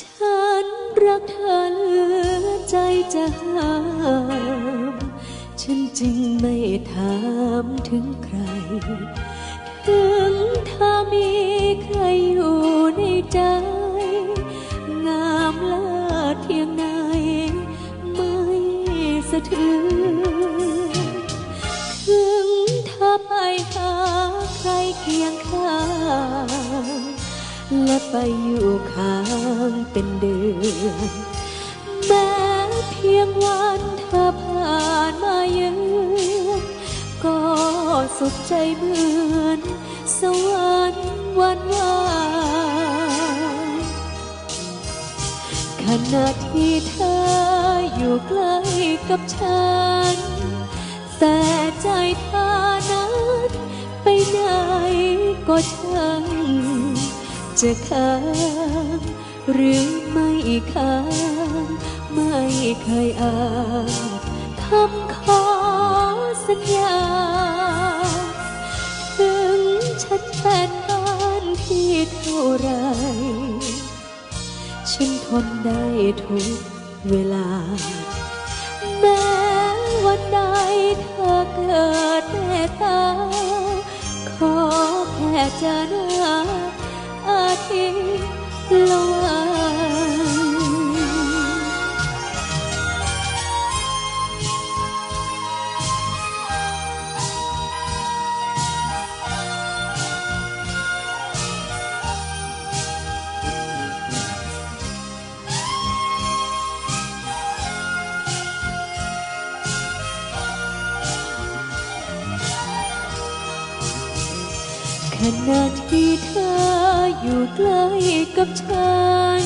ฉันรักเธอเหลือใจจะห้าม ฉันจึงไม่ถามถึงใคร ถึงถ้ามีใครอยู่ในใจ งามลิศเพียงไหนไม่สะเทือนถึงถ้าไปหาใครเคียงข้าง และไปอยู่ข้างเป็นเดือนแม้เพียงวันเธอผ่านมาเยือนก็สุขใจเหมือนสวรรค์วันวานขณะที่เธออยู่ใกล้กับฉัน แต่ใจเธอนั้นไปไหนก็ช่าง จะค้างหรือไม่ค้างไม่เคยอ่านคำขอสัญญา ถึงฉันเป็นบ้านที่เท่าไร ฉันทนได้ทุกเวลา แม้วันใดเธอเกิดเมตตาขอแค่เจอหน้า ขณะที่เธออยู่ใกล้กับฉัน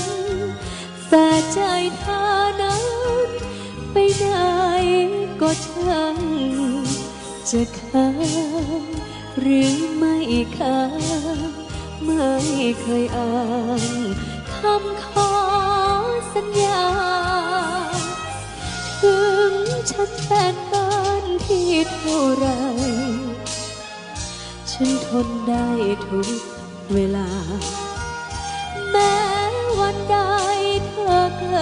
แต่ใจเธอนั้น ไปไหนก็ช่างจะค้างหรือไม่ค้างไม่เคยอ่านคำขอสัญญา ถึงฉันเป็นบ้านที่เท่าไร ฉันทนได้ทุกเวลา แม้วันใดเธอเกิดเมตตาขอแค่